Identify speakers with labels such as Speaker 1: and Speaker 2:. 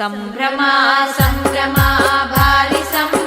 Speaker 1: సంభ్రమా సంభ్రమా భారి సంభ్రమా.